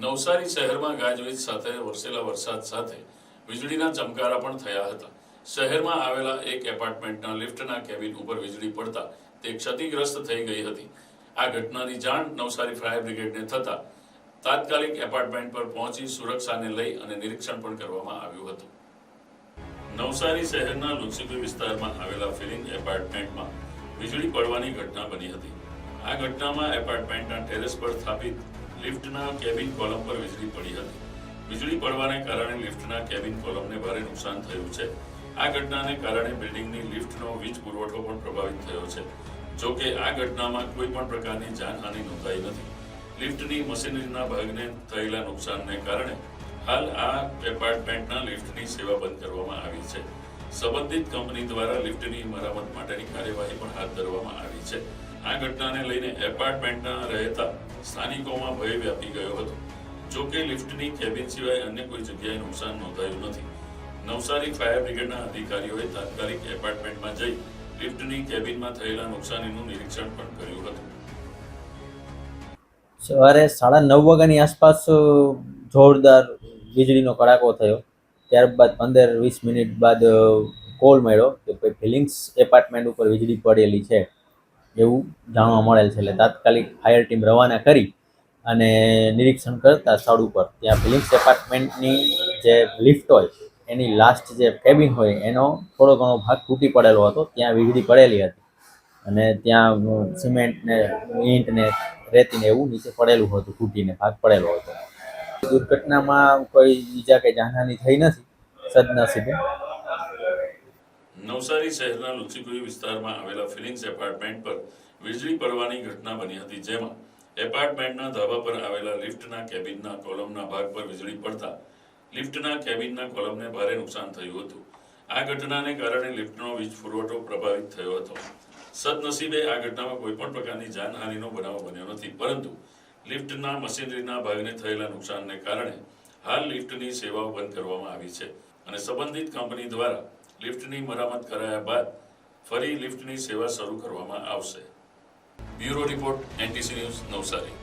નવસારી શહેરમાં ગાજવીજ સાથે વરસેલા વરસાદ સાથે વીજળીના ચમકારા પણ થયા હતા. શહેરમાં આવેલા એક એપાર્ટમેન્ટના લિફ્ટના કેબિન ઉપર વીજળી પડતા તે ક્ષતિગ્રસ્ત થઈ ગઈ હતી. આ ઘટનાની જાણ નવસારી ફાયર બ્રિગેડને થતા તાત્કાલિક એપાર્ટમેન્ટ પર પહોંચી સુરક્ષાને લઈ અને નિરીક્ષણ પણ કરવામાં આવ્યું હતું. નવસારી શહેરના લુન્સીપુર વિસ્તારમાં આવેલા ફિલિંગ એપાર્ટમેન્ટમાં વીજળી પડવાની ઘટના બની હતી. આ ઘટનામાં એપાર્ટમેન્ટના ટેરેસ પર સ્થાપિત લિફ્ટના કેબિન કોલમ પર વીજળી પડી હતી. વીજળી પડવાને કારણે લિફ્ટના કેબિન કોલમને ભારે નુકસાન થયું છે. આ ઘટનાને કારણે બિલ્ડિંગની લિફ્ટનો વીજ પુરવઠો પણ પ્રભાવિત થયો છે. જો કે આ ઘટનામાં કોઈ પણ પ્રકારની જાનહાનિ નોંધાઈ નથી. લિફ્ટની મશીનરીના ભાગને થયેલા નુકસાનને કારણે હાલ આ એપાર્ટમેન્ટના લિફ્ટની સેવા બંધ કરવામાં આવી છે. સંબંધિત કંપની દ્વારા લિફ્ટની મરામત માટેની કાર્યવાહી પણ હાથ ધરવામાં આવી છે. આ ઘટનાને લઈને એપાર્ટમેન્ટના રહેતા સ્થાનિકોમાં ભય વ્યાપી ગયો હતો. જો કે લિફ્ટની કેબિન સિવાય અન્ય કોઈ જગ્યાએ નુકસાન નોંધાયું નથી. નવસારી ફાયર બ્રિગેડના અધિકારીઓએ તાત્કાલિક એપાર્ટમેન્ટમાં જઈ લિફ્ટની કેબિનમાં થયેલા નુકસાનીનું નિરીક્ષણ પણ કર્યું હતું. સવારે સાડા નવ વાગ્યાની આસપાસ જોરદાર વીજળીનો કડાકો થયો. ત્યારબાદ પંદર વીસ મિનિટ બાદ કોલ મળ્યો કે ભાઈ ફિલિંગ્સ એપાર્ટમેન્ટ ઉપર વીજળી પડેલી છે. એવું જાણવા મળેલ છે. એટલે તાત્કાલિક ફાયર ટીમ રવાના કરી અને નિરીક્ષણ કરતા સ્થળ ઉપર ત્યાં ફિલિંગ્સ એપાર્ટમેન્ટની જે લિફ્ટ હોય, એની લાસ્ટ જે કેબિન હોય, એનો થોડો ઘણો ભાગ તૂટી પડેલો હતો. ત્યાં વીજળી પડેલી હતી અને ત્યાં સિમેન્ટ ને ઈંટ ને રેતી ને એવું નીચે પડેલું હતું, તૂટીને ભાગ પડેલો હતો. દુર્ઘટનામાં કોઈ ઈજા કે જાનહાની થઈ નથી, સદનસીબે. નવસારી શહેરના લુચીપુરી વિસ્તારમાં આવેલા ફિલિંગ્સ એપાર્ટમેન્ટ પર વીજળી પડવાની ઘટના બની હતી, જેમાં એપાર્ટમેન્ટના ધાબા પર આવેલા લિફ્ટના કેબિનના કોલમના ભાગ પર વીજળી પડતા લિફ્ટના કેબિનના કોલમને ભારે નુકસાન થયું હતું. આ ઘટનાને કારણે લિફ્ટનો વીજ પુરવઠો પ્રભાવિત થયો હતો. સદનસીબે આ ઘટનામાં કોઈ પણ પ્રકારની જાનહાનિનો બનાવ બન્યો નથી, પરંતુ લિફ્ટના મશીનરીના ભાગને થયેલા નુકસાનને કારણે હાલ લિફ્ટની સેવાઓ બંધ કરવામાં આવી છે અને સંબંધિત કંપની દ્વારા લિફ્ટની મરામત કરાયા બાદ ફરી લિફ્ટની સેવા શરૂ કરવામાં આવશે. Bureau report, NTC news Navsari.